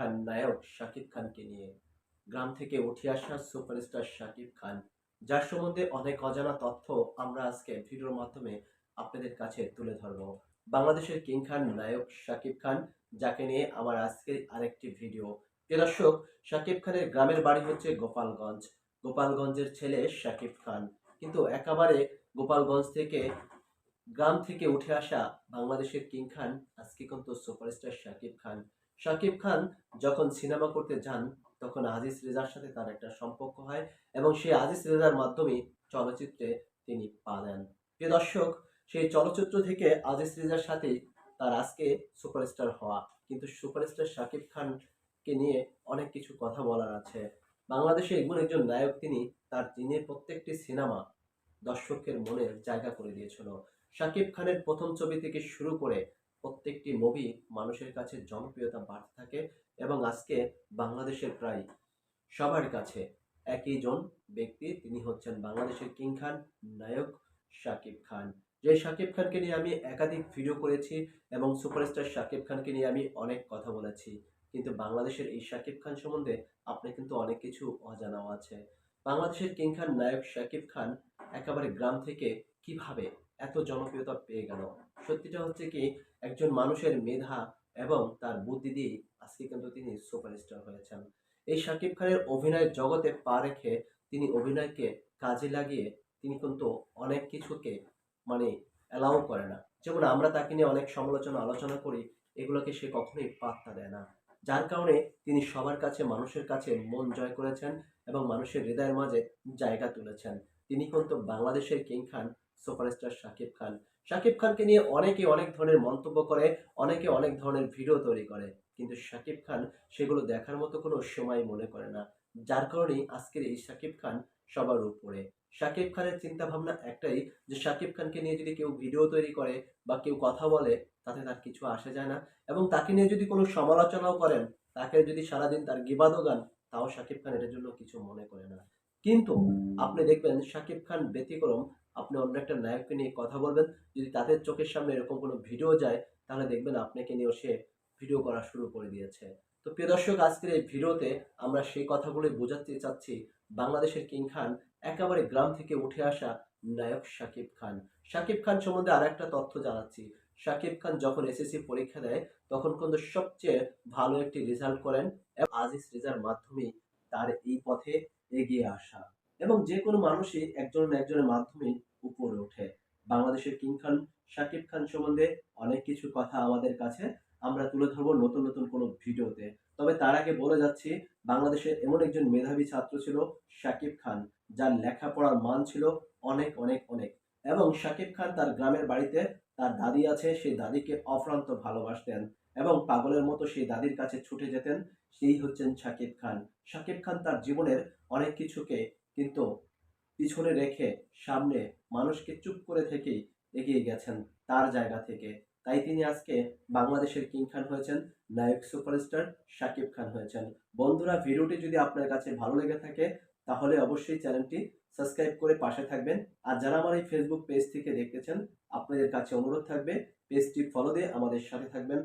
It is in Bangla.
খান নায়ক শাকিব খানকে নিয়ে। গ্রাম থেকে উঠে আসা সুপারস্টার শাকিব খান, যার সম্বন্ধে অনেক অজানা তথ্য আমরা আজকে ভিডিওর মাধ্যমে আপনাদের কাছে তুলে ধরব। বাংলাদেশের কিং খান নায়ক শাকিব খান, যাকে নিয়ে আমার আজকের আরেকটি ভিডিও। প্রিয় দর্শক, শাকিব খানের গ্রামের বাড়ি হচ্ছে গোপালগঞ্জ। গোপালগঞ্জের ছেলে শাকিব খান, কিন্তু একেবারে গোপালগঞ্জ থেকে গ্রাম থেকে উঠে আসা বাংলাদেশের কিং খান আজকে কিন্তু সুপারস্টার শাকিব খান। শাকিব খান যখন সিনেমা করতে যান, তখন আজিজ রেজার সাথে তার একটা সম্পর্ক হয় এবং সেই আজিজ রেজার মাধ্যমে চলচ্চিত্রে তিনি পা দেন। প্রিয় দর্শক, সেই চলচ্চিত্র থেকে আজিজ রেজার সাথেই তার আজকে সুপারস্টার হওয়া। কিন্তু সুপারস্টার শাকিব খানকে নিয়ে অনেক কিছু কথা বলার আছে। বাংলাদেশে এমন একজন নায়ক তিনি, তার তিনি প্রত্যেকটি সিনেমা দর্শকের মনের জায়গা করে দিয়েছিল। শাকিব খানের প্রথম ছবি থেকে শুরু করে প্রত্যেকটি মুভি মানুষের কাছে জনপ্রিয়তা বাড়তে থাকে এবং আজকে বাংলাদেশের প্রায় সবার কাছে একই জন ব্যক্তি, তিনি হচ্ছেন বাংলাদেশের কিং খান নায়ক শাকিব খান। যে শাকিব খানকে নিয়ে আমি একাধিক ভিডিও করেছি এবং সুপারস্টার শাকিব খানকে নিয়ে আমি অনেক কথা বলেছি, কিন্তু বাংলাদেশের এই শাকিব খান সম্বন্ধে আপনি কিন্তু অনেক কিছু অজানাও আছে। বাংলাদেশের কিং খান নায়ক শাকিব খান একেবারে গ্রাম থেকে কীভাবে এত জনপ্রিয়তা পেয়ে গেল। সত্যিটা হচ্ছে কি, একজন মানুষের মেধা এবং তার বুদ্ধি দিয়ে আজকে কিন্তু তিনি সুপারস্টার হয়েছেন। এই শাকিব খানের অভিনয়ের জগতে পা রেখে তিনি অভিনয়কে কাজে লাগিয়ে তিনি কিন্তু অনেক কিছুকে মানে অ্যালাউ করে না। যেমন আমরা তাকে নিয়ে অনেক সমালোচনা, আলোচনা করি, এগুলোকে সে কখনোই পাত্তা দেয় না। যার কারণে তিনি সবার কাছে, মানুষের কাছে মন জয় করেছেন এবং মানুষের হৃদয়ের মাঝে জায়গা তুলেছেন। তিনি কিন্তু বাংলাদেশের কিং খান সুপারস্টার শাকিব খান। শাকিব খানকে নিয়ে অনেকে অনেক ধরনের মন্তব্য করে, অনেকে অনেক ধরনের ভিডিও তৈরি করে। কিন্তু শাকিব খান সেগুলো দেখার মতো কোনো সময় মনে করে না। যার কারণেই আজকের এই শাকিব খান সবার উপরে। শাকিব খানের চিন্তা ভাবনা একটাই যে শাকিব খানকে নিয়ে যদি কেউ ভিডিও তৈরি করে বা কেউ কথা বলে, তাতে তার কিছু আসে যায় না। এবং তাকে নিয়ে যদি কোনো সমালোচনাও করেন, তাকে যদি সারাদিন তার গিবাদও গান, তাও শাকিব খান এটার জন্য কিছু মনে করে না। কিন্তু আপনি দেখবেন শাকিব খান ব্যতিক্রম আপনি অন্য একটা নায়ককে নিয়ে কথা বলবেন, যদি তাদের চোখের সামনে এরকম কোনো ভিডিও যায়, তাহলে দেখবেন আপনাকে নিয়েও সে ভিডিও করা শুরু করে দিয়েছে। তো প্রিয় দর্শক, আজকের এই ভিডিওতে আমরা সেই কথাগুলোই বোঝাতে চাচ্ছি বাংলাদেশের কিং খান, একেবারে গ্রাম থেকে উঠে আসা নায়ক শাকিব খান। শাকিব খান সম্বন্ধে আর একটা তথ্য জানাচ্ছি। শাকিব খান যখন এসএসসি পরীক্ষা দেয়, তখন কিন্তু সবচেয়ে ভালো একটি রেজাল্ট করেন আজিজ রেজার মাধ্যমে তার এই পথে এগিয়ে আসা। যে কোনো মানুষই একজন একজনের মাধ্যমে উপরে ওঠে। বাংলাদেশের কিং খান, শাকিব খান সম্বন্ধে অনেক কিছু কথা আমাদের কাছে আমরা তুলে ধরবো নতুন নতুন কোনো ভিডিওতে। তবে তার আগে বলে যাচ্ছি, বাংলাদেশের এমন একজন মেধাবী ছাত্র ছিল শাকিব খান, যার লেখাপড়ার মান ছিল অনেক অনেক অনেক। এবং শাকিব খান তার গ্রামের বাড়িতে তার দাদি আছে, সেই দাদিকে অফ্রান্ত ভালোবাসতেন এবং পাগলের মতো সেই দাদির কাছে ছুটে যেতেন, সেই হচ্ছেন শাকিব খান। শাকিব খান তার জীবনের অনেক কিছুকে কিন্তু পিছনে রেখে সামনে মানুষকে চুপ করে থেকেই এগিয়ে গেছেন তার জায়গা থেকে। তাই তিনি আজকে বাংলাদেশের কিং খান হয়েছেন, নায়ক সুপারস্টার শাকিব খান হয়েছেন। বন্ধুরা, ভিডিওটি যদি আপনার কাছে ভালো লেগে থাকে, তাহলে অবশ্যই চ্যানেলটি সাবস্ক্রাইব করে পাশে থাকবেন। আর যারা আমার এই ফেসবুক পেজ থেকে দেখতেছেন, আপনাদের কাছে অনুরোধ থাকবে পেজটি ফলো দিয়ে আমাদের সাথে থাকবেন।